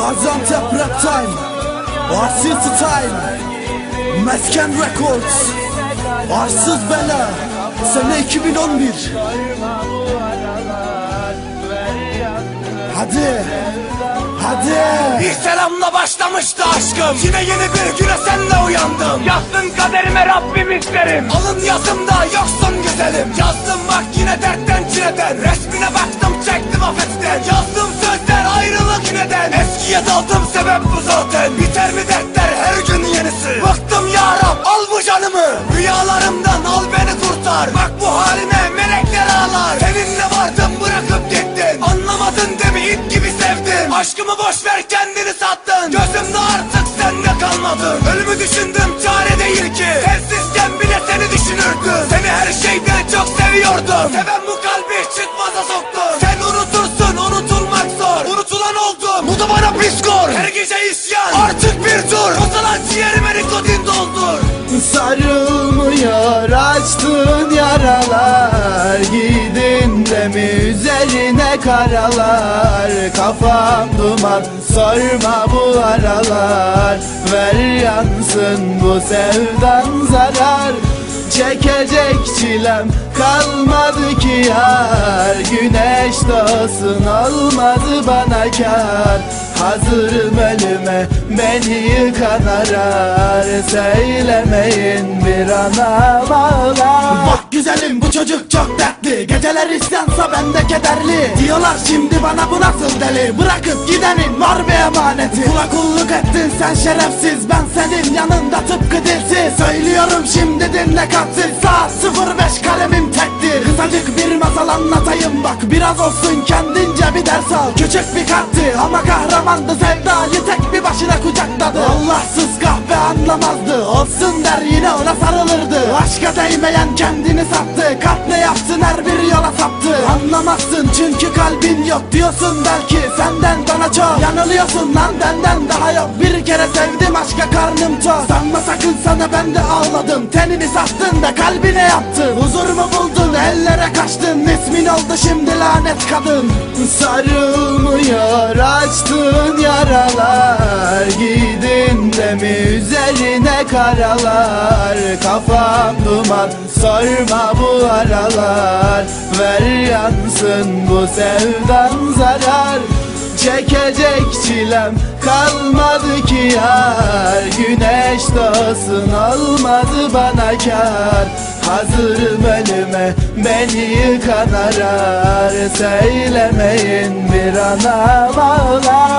Gaziantep Rap Time. Arsız Time. Mesken Records. Arsız Bela. Sene 2011 Hadi. Hadi. İlk selamla başlamıştı aşkım. Yine yeni bir güne senle uyandım Yazsın kaderime Rabbim isterim. Alın yazımda yoksun güzelim. Yazdım bak yine dertten çileden daldım sebep bu zaten. Biter mi dertler her gün yenisi? Bıktım ya Rab al bu canımı. Rüyalarımdan al beni kurtar. Bak bu haline melekler ağlar. Seninle vardım bırakıp gittin. Anlamadın demi it gibi sevdim. Aşkımı boş ver kendini sattın. Gözümde artık sende kalmadı. Ölümü düşündüm çare değil ki. Sensizken bile seni düşünürdüm. Seni her şeyden çok seviyordum. Seven bu kalbi çıkmaza soktu gece isyan. Artık bir dur. Bozalan ciğerime nikotin doldur. Sarılmıyor açtığın yaralar. Gidin de mi üzerine karalar. Kafam duman sorma bu aralar. Ver yansın bu sevdan zarar. Çekecek çilem kalmadı ki yar. Güneş doğsun olmadı bana kar Hazırım ölüme beni yıkan arar Söylemeyin bir ana ağlar Bak güzelim bu çocuk çok dertli. Geceler isyansa ben de kederli. Diyorlar şimdi bana bu nasıl deli? Bırakıp gidenin var bir emaneti. Kula kulluk ettin sen şerefsiz. Ben senin yanında tıpkı dilsiz. Söylüyorum şimdi dinle katil Saat 05 kalemim tektir. Kısacık bir masal anlatayım bak. Biraz olsun kendince bir ders al. Küçük bir kalpti ama kahramandı. Sevdayı tek bir başına kucakladı. Allahsız kahve anlamazdı. Olsun der yine ona sarılırdı. Aşka değmeyen kendini sattı. Kalp ne yapsın? Her bir yola saptı. Anlamazsın çünkü kalbin yok diyorsun belki. Senden bana çok yanılıyorsun lan. Benden daha yok. Bir kere sevdim aşka karnım tok Sanma sakın sana ben de ağladım. Tenini sattın da kalbine yaptın. Huzurumu buldun ellere kaçtın İsmin oldu şimdi lanet kadın. Sarılmıyor açtığın yaralar. Gidin de mi üzerine karalar. Kafam duman sorma bu aralar. Ver yansın bu sevdan zarar. Çekecek çilem kalmadı ki yar. Güneş doğsun olmadı bana kar Hazırım ölüme beni yıkan arar Söylemeyin bir ana ağlar